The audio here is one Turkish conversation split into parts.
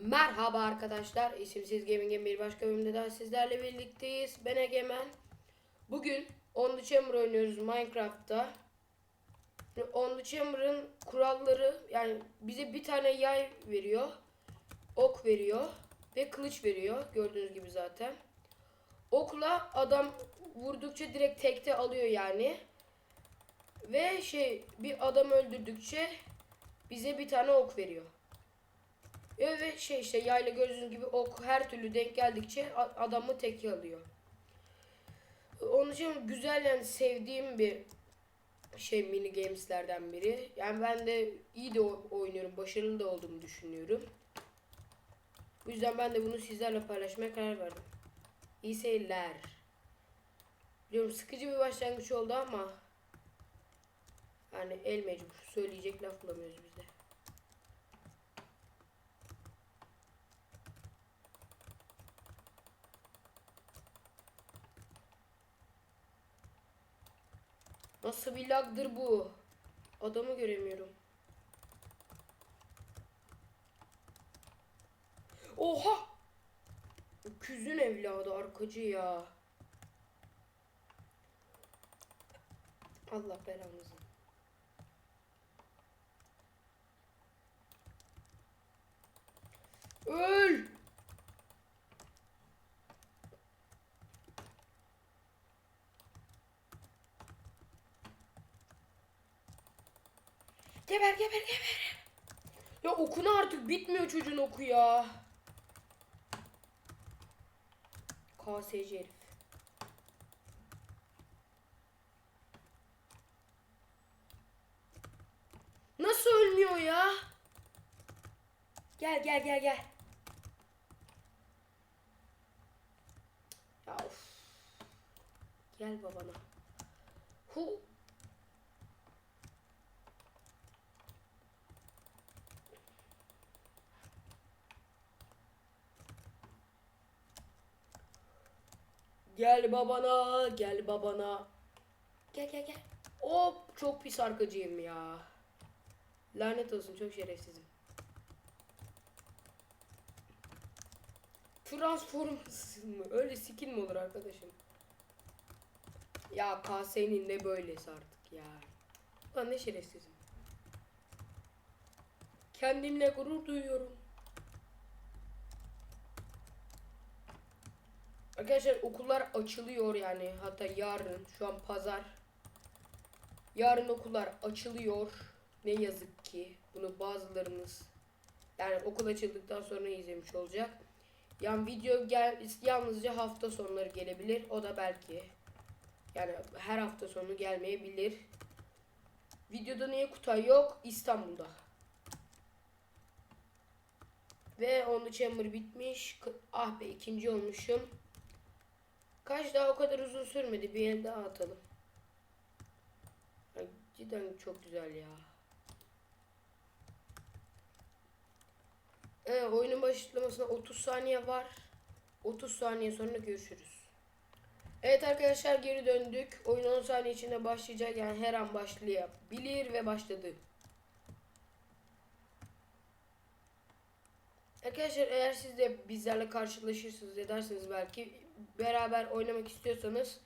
Merhaba arkadaşlar. İsimsiz Gaming'in bir başka bölümünde daha sizlerle birlikteyiz. Ben Egemen. Bugün On the Chamber oynuyoruz Minecraft'ta. On the Chamber'ın kuralları yani bize bir tane yay veriyor. Ok veriyor ve kılıç veriyor. Gördüğünüz gibi zaten. Okla adam vurdukça direkt tekte alıyor yani. Ve şey bir adam öldürdükçe bize bir tane ok veriyor. Evet şey işte yayla gördüğünüz gibi ok her türlü denk geldikçe adamı teki alıyor. Onun için güzel yani sevdiğim bir şey mini gameslerden biri. Yani ben de iyi de oynuyorum, başarılı da olduğumu düşünüyorum. Bu yüzden ben de bunu sizlerle paylaşmaya karar verdim. İyi seyirler. Biliyorum sıkıcı bir başlangıç oldu ama yani el mecbur söyleyecek laf bulamıyoruz biz Nasıl bir lagdır bu? Adamı göremiyorum. Oha! Küzün evladı arkacı ya. Allah belanızı. Öl! Geber geber geber. Ya okuna artık bitmiyor çocuğun oku ya. KSC herif. Nasıl ölmüyor ya? Gel gel gel gel. Ya of. Gel babana. Hu. Gel babana, gel babana. Gel gel gel. Hop çok pis arkacıyım ya. Lanet olsun çok şerefsizim. Transformers mı? Öyle skin mi olur arkadaşım? Ya KS'nin de böylesi artık ya. Lan ne şerefsizim. Kendimle gurur duyuyorum. Arkadaşlar okullar açılıyor yani hatta yarın şu an pazar. Yarın okullar açılıyor. Ne yazık ki bunu bazılarınız yani okul açıldıktan sonra izlemiş olacak. Yani video gel yalnızca hafta sonları gelebilir. O da belki yani her hafta sonu gelmeyebilir. Videoda niye Kutay yok? İstanbul'da. Ve onu chamber bitmiş. Ah be ikinci olmuşum. Kaç daha o kadar uzun sürmedi. Bir el daha atalım. Ay, cidden çok güzel ya. Evet, oyunun başlamasına 30 saniye var. 30 saniye sonra görüşürüz. Evet arkadaşlar geri döndük. Oyun 10 saniye içinde başlayacak. Yani her an başlayabilir ve başladı. Arkadaşlar eğer siz de bizlerle karşılaşırsınız edersiniz belki beraber oynamak istiyorsanız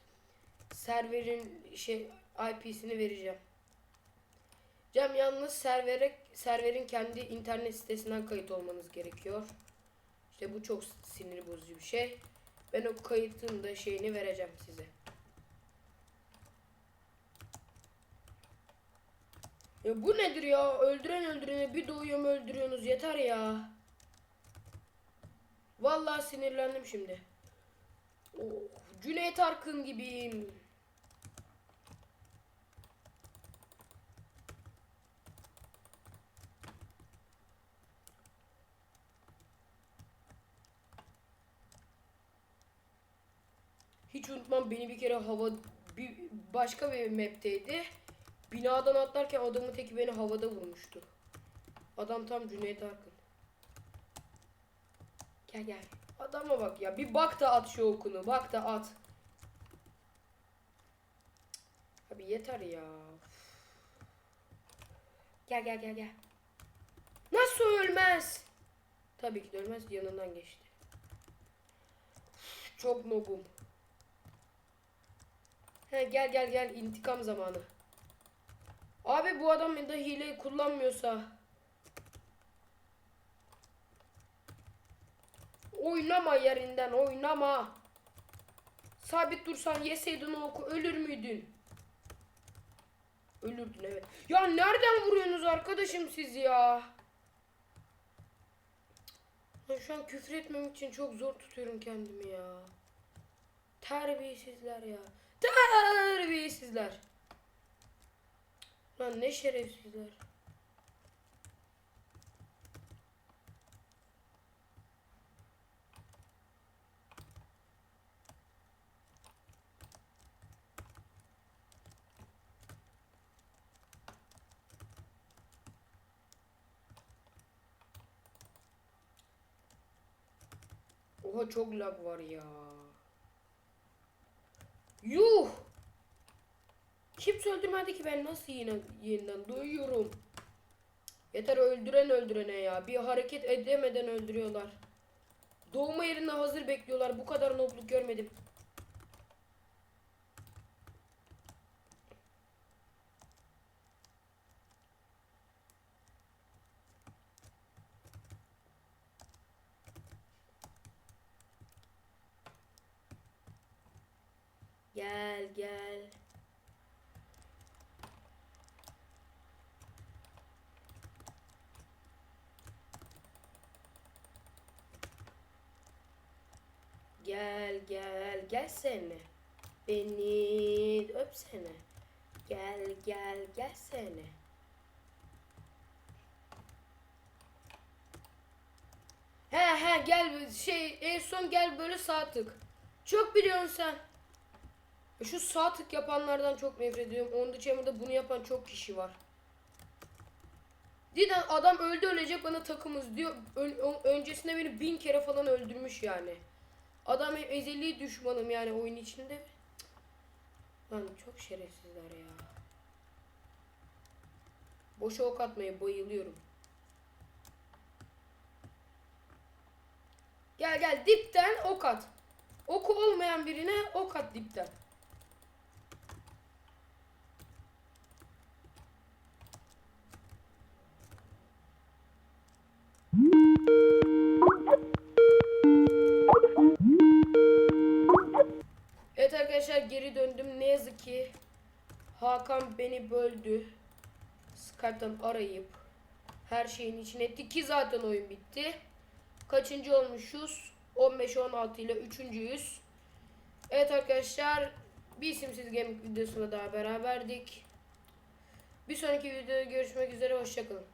serverin şey IP'sini vereceğim. Cem yalnız servere serverin kendi internet sitesinden kayıt olmanız gerekiyor. İşte bu çok sinir bozucu bir şey. Ben o kayıtın da şeyini vereceğim size. Ya bu nedir ya? Öldüren öldürene bir doğuyorum öldürüyorsunuz yeter ya. Vallahi sinirlendim şimdi. Cüneyt Arkın gibiyim. Hiç unutmam beni bir kere hava bir başka bir map'teydi. Binadan atlarken adamın teki beni havada vurmuştu. Adam tam Cüneyt Arkın. Gel gel. Adama bak ya. Bir bak da at şu okunu. Bak da at. Abi yeter ya. Gel gel gel gel. Nasıl ölmez? Tabii ki de ölmez yanından geçti. Çok nobum. He gel gel gel intikam zamanı. Abi bu adam da hile kullanmıyorsa. Oynama yerinden oynama. Sabit dursan yeseydin o oku ölür müydün? Ölürdün evet. Ya nereden vuruyorsunuz arkadaşım siz ya? Ben şu an küfür etmemek için çok zor tutuyorum kendimi ya. Terbiyesizler ya. Terbiyesizler. Lan ne şerefsizler. Oha çok lag var ya. Yuh! Kimse öldürmedi ki ben nasıl yine yeniden duyuyorum. Yeter öldüren öldürene ya. Bir hareket edemeden öldürüyorlar. Doğma yerine hazır bekliyorlar. Bu kadar nobluk görmedim. Gel gel. Gel gel gelsene. Beni öpsene. Gel gel gelsene. He he gel şey en son gel böyle sağ tık. Çok biliyorsun sen. Şu sağ tık yapanlardan çok nefret ediyorum. Onda Chamber'da bunu yapan çok kişi var. Cidden adam öldü ölecek bana takımız diyor. Ö- öncesinde beni bin kere falan öldürmüş yani. Adam ezeli düşmanım yani oyun içinde. Lan çok şerefsizler ya. Boşa ok atmaya bayılıyorum. Gel gel dipten ok at. Oku olmayan birine ok at dipten. Hakan beni böldü. Skype'tan arayıp her şeyin içine etti ki zaten oyun bitti. Kaçıncı olmuşuz? 15-16 ile üçüncüyüz. Evet arkadaşlar bir isimsiz gaming videosuna daha beraberdik. Bir sonraki videoda görüşmek üzere. Hoşçakalın.